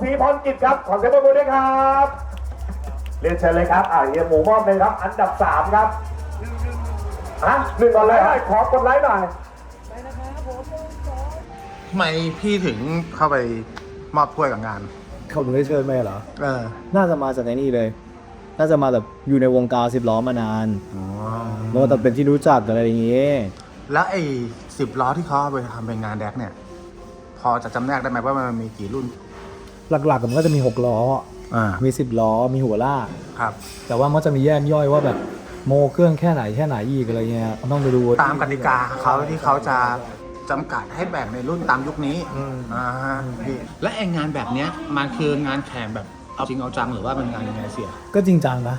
ศรีพรกิจครับ ขอเสียงปรบมือด้วยครับ เรียนเชิญเลยครับ อ่าเฮียหมูมอบเลยครับ อันดับสามครับฮะหนึ่งก่อนเลยได้ขอกดไลค์หน่อยทำไมพี่ถึงเข้าไปมอบถ้วยกับงาน เขาถึงได้เชิญไปเหรอ เออ น่าจะมาจากไอ้นี่เลย น่าจะมาแบบอยู่ในวงการสิบล้อมานานอ๋อแล้วก็เป็นที่รู้จักอะไรอย่างเงี้ยแล้วไอ้สิบล้อที่เขาเอาไปทำเป็นงานแดกเนี่ย พอจะจำแนกได้ไหมว่ามันมีกี่รุ่น หลักๆมันก็จะมีหกล้ออ่ามีสิบล้อมีหัวลากครับ แต่ว่ามันจะมีแยกย่อยว่าแบบโมเครื่องแค่ไหนแค่ไหนอีกอะไรเงี้ยต้องไปดูตามกติกาเขาที่เขาจะจำกัดให้แบ่งในรุ่นตามยุคนี้อืมอ่าพี่และไอ้งานแบบเนี้ยมันคืองานแข่งแบบเอาจริงเอาจังหรือว่าเป็นงานยังไงเสีย ก็จริงจังนะ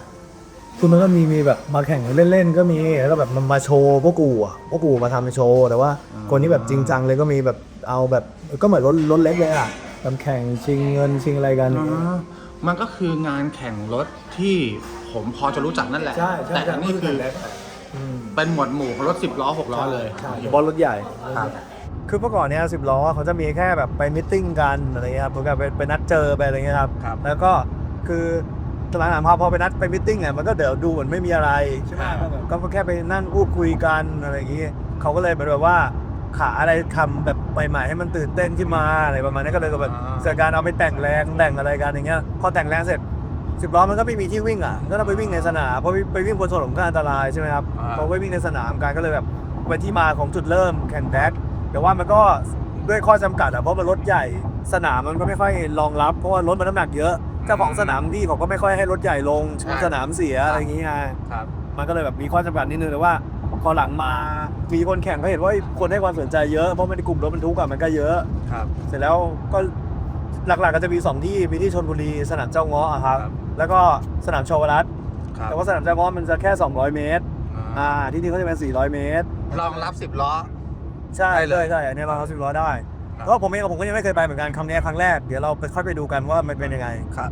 คือมันก็มีมีแบบมาแข่งเล่นๆก็มีแล้วก็แบบมันมาโชว์พวกกูอะพวกกูมาทำเป็นโชว์แต่ว่าอืมคนที่แบบจริงจังเลยก็มีแบบเอาแบบก็เหมือนรถรถเล็กเลยอะ ทำแข่งชิงเงินชิงอะไรกัน อ๋อมันก็คืองานแข่งรถที่ผมพอจะรู้จักนั่นแหละ ใช่ใช่แต่อันนี้คืออืมเป็นหมวดหมู่ของรถสิบล้อหกล้อเลยบอลรถใหญ่ ครับ คือเมื่อก่อนเนี้ยสิบล้อเขาจะมีแค่แบบไปมิทติ้งกันอะไรเงี้ยครับเหมือนกับไปไปนัดเจอไปอะไรเงี้ยครับ ครับแล้วก็คือตอนหลังๆพอพอไปนัดไปมิทติ้งอะมันก็เดี๋ยวดูเหมือนไม่มีอะไรใช่ไหมก็ก็แค่ไปนั่งพูดคุยกันอะไรอย่างงี้เขาก็เลยเหมือนแบบว่า ขาอะไรทำแบบใหม่ๆให้มันตื่นเต้นขึ้นมาอะไรประมาณนี้ก็เลยก็แบบอ่า เกิดการเอาไปแต่งแรงแต่งอะไรกันอย่างเงี้ยพอแต่งแรงเสร็จสิบล้อมันก็ไม่มีที่วิ่งอะก็ต้องไปวิ่งในสนามเพราะไปวิ่งบนถนนก็อันตรายใช่ไหมครับอ่า พอไปวิ่งในสนามกันก็เลยแบบเป็นที่มาของจุดเริ่มแข่งแดกแต่ว่ามันก็ด้วยข้อจำกัดอะเพราะมันรถใหญ่สนามมันก็ไม่ค่อยรองรับเพราะว่ารถมันน้ำหนักเยอะเจ้าของสนามที่เขาก็ไม่ค่อยให้รถใหญ่ลงใช่สนามเสียอะไรอย่างเงี้ย ครับ มันก็เลยแบบมีข้อจำกัดนิดนึงแต่ว่า พอหลังมามีคนแข่งก็เห็นว่าคนให้ความสนใจเยอะเพราะมันในกลุ่มรถบรรทุกอะมันก็เยอะ ครับ เสร็จแล้วก็หลักๆก็จะมีสองที่มีที่ชนบุรีสนามเจ้าง้ออะครับ ครับ แล้วก็สนามชวรัตน์ครับแต่ว่าสนามเจ้าง้อมันจะแค่ 200 เมตรอ่าที่นี่เขาจะเป็น 400 เมตร รองรับสิบล้อ ใช่ได้เลเลยยใช่อันนี้เราเอาสิบล้อได้ครับก็ผมเองผมก็ยังไม่เคยไปเหมือนกันครั้งนี้ครั้งแรกเดี๋ยวเราไปค่อยไปดูกันว่ามันเป็นยังไงครับ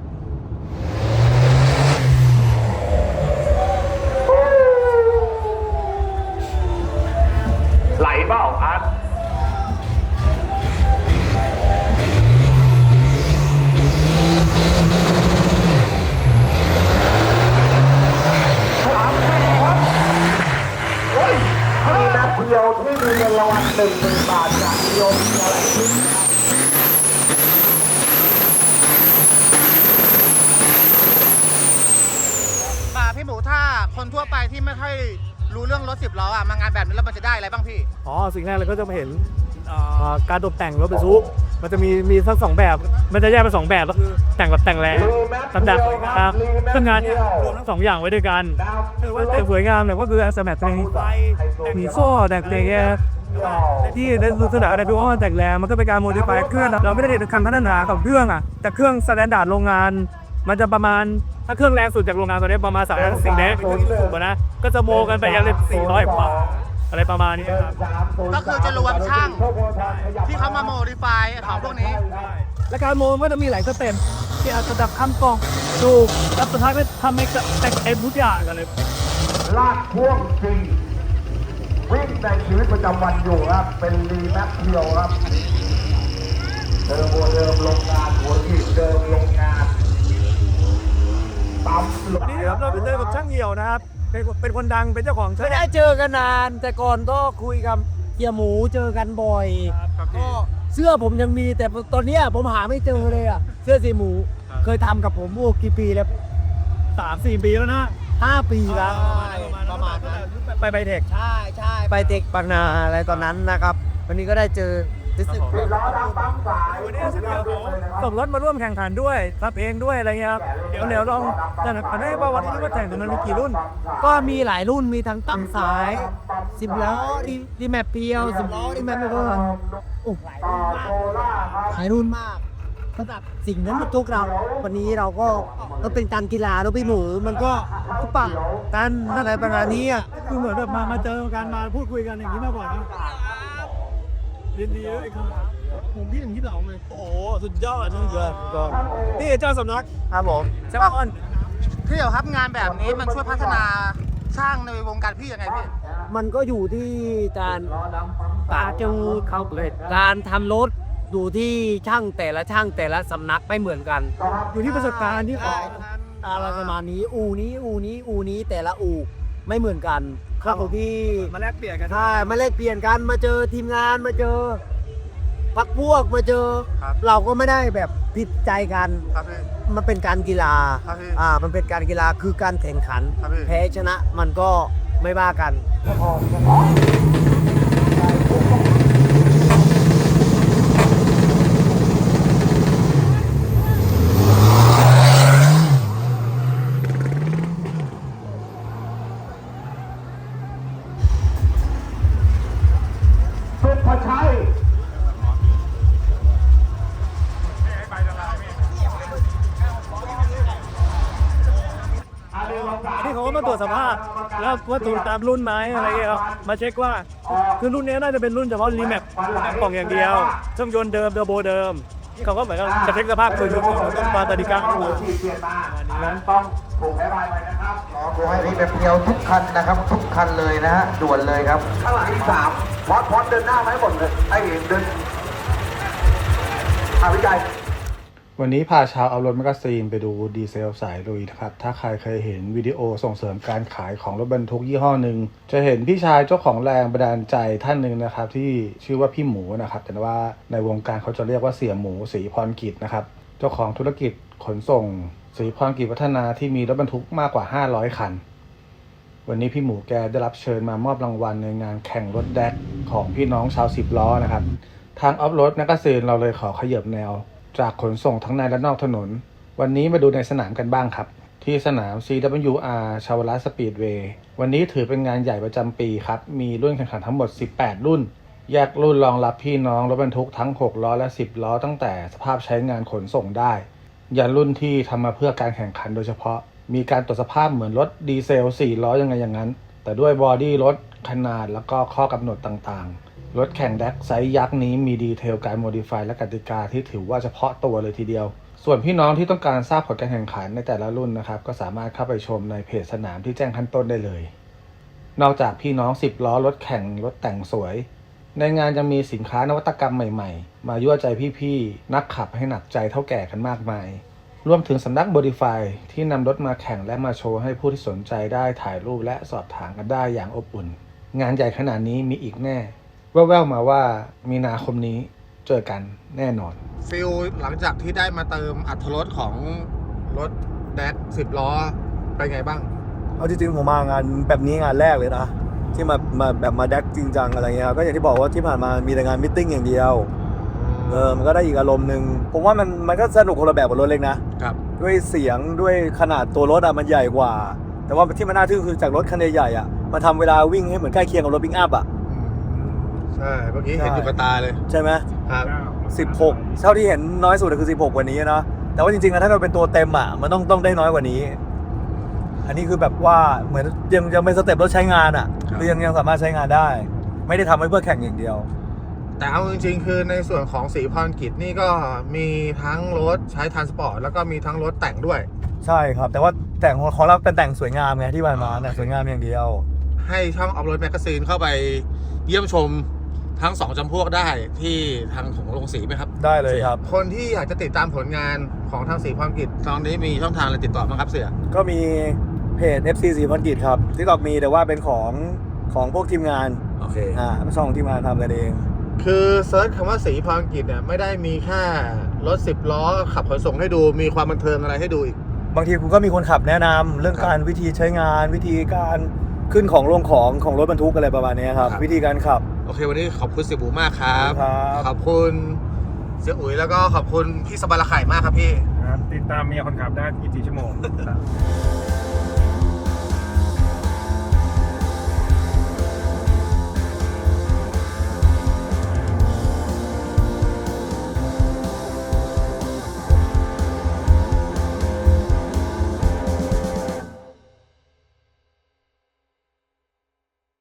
ไหลเบ้าอาร์ตโอ้ยมีนัดเดียวที่มีเงินรางวัลหนึ่งหมื่นบาทจากโยมอะไรที่ ป่าพี่หมูถ้าคนทั่วไปที่ไม่ค่อย รถสิบล้ออะมางานแบบนี้แล้วมันจะได้อะไรบ้างพี่ อ๋อสิ่งแรกเราก็จะมาเห็นอ่าการตกแต่งรถบรรทุกมันจะมีมีทั้งสองแบบ มันจะแยกเป็นสองแบบก็คือแต่งแบบแต่งแรงตำดักครับซึ่งงานเนี่ยรวมทั้งสองอย่างไว้ด้วยกันคือว่าแต่งสวยงามเนี่ยก็คือสมัครแต่งไฟแต่งหมีโซ่แต่งแต่งแกที่ในลักษณะอะไรดูว่ามันแต่งแรงมันก็เป็นการโมดิฟายเครื่องเราไม่ได้เด็ดคันพัฒนากับเครื่องอะแต่เครื่องสแตนดาร์ดโรงงาน มันจะประมาณถ้าเครื่องแรงสุดจากโรงงานตัวนี้ประมาณสามร้อยสิ่งแรกสูงนะก็จะโมกันไปยังเลยสี่ร้อยกว่าอะไรประมาณนี้ครับก็คือจะรวมช่างที่เขามาโมดิฟายของพวกนี้ และการโมมันก็จะมีหลายสเต็ปที่อาจจะดับข้ามกล่องดูแล้วสุดท้ายก็ทำให้แต่งเอ็มทุกอย่างกันเลยลากพ่วงจริงวิ่งในชีวิตประจำวันอยู่ครับ เป็นรีแมปเดียวครับเดิมหัวเดิมโรงงานหัวฉีดเดิมโรง งานปั๊มหลวันนี้ครับเราไปเจอกับช่างเหี่ยวนะครับ เป็นเป็นคนดังเป็นเจ้าของช่างไม่ได้เจอกันนาน แต่ก่อนก็คุยกับเฮียหมูเจอกันบ่อยก็เสื้อผมยังมีแต่ตอนเนี้ยผมหาไม่เจอเลยอะ เสื้อสีหมูเคยทำกับผมโอ้กี่ปีแล้วสามสี่ปีแล้วนะห้าปีแล้วประมาณไปไปเทค ใช่ใช่ไปเด็กบางนาอะไรตอนนั้นนะครับ วันนี้ก็ได้เจอ รู้สึกล้อดำปั๊มสายวันนี้ช่งเหี่ยวส่งรถมาร่วมแข่งขันด้วยรับเองด้วยอะไรเงี้ยครับเดี๋ยวเดี๋ยวลองจะนันให้ว่าวันนี้ว่าแข่งกันมันมีกี่รุ่น ก็มีหลายรุ่นมีทั้งตั้งสายสิบล้อดีดีแมปเพียวสิบล้อดีแมปเพียวโอ้หลายรุ่นมากสำหรับสิ่งนั้นทุกเรา วันนี้เราก็ก็เป็นการกีฬาแล้วพี่หมูมันก็ก็ปะกันอะไรประมาณนี้อะคือเหมือนแบบมามาเจอกันมาพูดคุยกันอย่างนี้มากกว่านะ ยินดีด้วยครับผมพี่ถึงที่เหลาเลย โอ้โหสุดยอดสุดยอดก็นี่เจ้าสำนักครับผมเจ้าอ้อนพี่เดี๋ยวครับงานแบบนี้มันช่วยพัฒนาช่างในวงการพี่ยังไงพี่ มันก็อยู่ที่การปาจูเขาเลยการทำรถดูที่ช่างแต่ละช่างแต่ละสำนักไม่เหมือนกัน อยู่ที่ประสบการณ์ที่ใช่อะไรประมาณนี้ อูนี้อูนี้อูนี้แต่ละอู ไม่เหมือนกันครับผมที่มาแลกเปลี่ยนกันใช่มาแลกเปลี่ยนกันมาเจอทีมงานมาเจอพักพวกมาเจอ ครับเราก็ไม่ได้แบบผิดใจกัน ครับพี่ มันเป็นการกีฬาครับพี่อ่ามันเป็นการกีฬาคือการแข่งขัน ครับพี่ แพ้ชนะมันก็ไม่ว่ากันสุ ตรวจสภาพ แล้วว่าถูกตามรุ่นไหมอะไรเงี้ยครับมาเช็คว่า คือรุ่นนี้น่าจะเป็นรุ่นเฉพาะรีแมปกล่องอย่างเดียวเครื่องยนต์เดิมเทอร์โบเดิมเขาก็เหมือนกับจะเช็คสภาพตัวยุคของมาตาดิก้าที่เปลี่ยนมาอันนั้นต้องถูกให้รายไปนะครับรอดูให้รีแบบเดียวทุกคันนะครับ ทุกคันเลยนะฮะด่วนเลยครับข้างหลังอีกสามพอดพอดเดินหน้าไหมหมดเลยไอ้เดินอาวิจัย วันนี้พาชาวเอารถแมกซีนไปดูดีเซลสายลุยนะครับ ถ้าใครเคยเห็นวิดีโอส่งเสริมการขายของรถบรรทุกยี่ห้อหนึ่ง จะเห็นพี่ชายเจ้าของแรงบันดาลใจท่านหนึ่งนะครับ ที่ชื่อว่าพี่หมูนะครับ แต่ว่าในวงการเขาจะเรียกว่าเสี่ยหมูศรีพรกิจนะครับ เจ้าของธุรกิจขนส่งศรีพรกิจพัฒนาที่มีรถบรรทุกมากกว่า 500 คัน วันนี้พี่หมูแกได้รับเชิญมามอบรางวัลในงานแข่งรถแดกของพี่น้องชาวสิบล้อนะครับ ทางออฟโรดแมกกซีนเราเลยขอขยับแนว จากขนส่งทั้งในและนอกถนน วันนี้มาดูในสนามกันบ้างครับ ที่สนาม CWR ชาวลาสปีดเวย์วันนี้ถือเป็นงานใหญ่ประจำปีครับ มีรุ่นแข่งขันทั้งหมด 18 รุ่น แยกรุ่นรองรับพี่น้องรถบรรทุกทั้ง 6 ล้อและ 10 ล้อตั้งแต่สภาพใช้งานขนส่งได้ยันรุ่นที่ทำมาเพื่อการแข่งขันโดยเฉพาะ มีการตรวจสภาพเหมือนรถดีเซล 4 ล้อยังไงอย่างนั้น แต่ด้วยบอดี้รถขนาดแล้วก็ข้อกำหนดต่างๆ รถแข่งแดกไซส์ยักษ์นี้มีดีเทลการโมดิฟายและกติกาที่ถือว่าเฉพาะตัวเลยทีเดียว ส่วนพี่น้องที่ต้องการทราบผลการแข่งขันในแต่ละรุ่นนะครับ ก็สามารถเข้าไปชมในเพจสนามที่แจ้งขั้นต้นได้เลย นอกจากพี่น้อง 10 ล้อรถแข่งรถแต่งสวย ในงานยังมีสินค้านวัตกรรมใหม่ๆ มายั่วใจพี่ๆนักขับให้หนักใจเท่าแก่กันมากมาย รวมถึงสำนัก Modify ที่นำรถมาแข่งและมาโชว์ให้ผู้ที่สนใจได้ถ่ายรูปและสอบถามกันได้อย่างอบอุ่น งานใหญ่ขนาดนี้มีอีกแน่ แว่วๆมาว่ามีนาคมนี้เจอกันแน่นอน ฟิลหลังจากที่ได้มาเติมอัตรถรสของรถแดกสิบล้อเป็นไงบ้าง เอาจริงๆผมมางานแบบนี้งานแรกเลยนะ ที่มามาแบบมาแดกจริงจังอะไรเงี้ยก็อย่างที่บอกว่าที่ผ่านมามีแต่งานมิทติ้งอย่างเดียวเออมันก็ได้อีกอารมณ์หนึ่งผมว่ามันมันก็สนุกคนละแบบกับรถเล็กนะครับ ด้วยเสียงด้วยขนาดตัวรถอะมันใหญ่กว่า แต่ว่าที่มันน่าทึ่งคือจากรถคันใหญ่ๆอะมาทำเวลาวิ่งให้เหมือนใกล้เคียงกับรถปิกอัพอะ ใช่เมื่อกี้เห็นอยู่กับตาเลยใช่ไหมครับ16เท่าที่เห็นน้อยสุดคือ16กว่านี้นะแต่ว่าจริงๆอะถ้าเกิดเป็นตัวเต็มอะมันต้องต้องได้น้อยกว่านี้ อันนี้คือแบบว่าเหมือนยังยังเป็นสเต็ปรถใช้งานอะครับคือยังยังสามารถใช้งานได้ ไม่ได้ทำไว้เพื่อแข่งอย่างเดียว แต่เอาจริงๆ คือในส่วนของสีพรกิจนี่ก็มีทั้งรถใช้ทรานสปอร์ตแล้วก็มีทั้งรถแต่งด้วย ใช่ครับ แต่ว่าแต่งของของเราเป็นแต่งสวยงามไงที่ผ่านมาแต่งสวยงามอย่างเดียว ให้ช่องอัพโหลดแมกกาซีนเข้าไปเยี่ยมชม ทั้งสองจำพวกได้ที่ทางของโรงสีไหมครับได้เลยครับ คนที่อยากจะติดตามผลงานของทางสีพรกิจตอนนี้มีช่องทางอะไรติดต่อบ้างครับเสียก็มีเพจ FC สีพันกิจครับที่ตอกมีแต่ว่าเป็นของของพวกทีมงานโอเคอ่าไม่ใช่ของทีมงานทำกันเอง คือเซิร์ชคำว่าสีพรกิจเนี่ยไม่ได้มีแค่รถสิบล้อขับขนส่งให้ดูมีความบันเทิงอะไรให้ดูอีก บางทีคุณก็มีคนขับแนะนำเรื่องการวิธีใช้งานวิธีการ ขึ้นของลงของของรถบรรทุกอะไรประมาณนี้ครับ ครับ วิธีการขับ โอเควันนี้ขอบคุณเสียบูมากครับ ครับ ขอบคุณเสียอุ๋ยแล้วก็ขอบคุณพี่สบายละไข่มากครับพี่ติดตามเมียคนขับได้24ชั่วโมง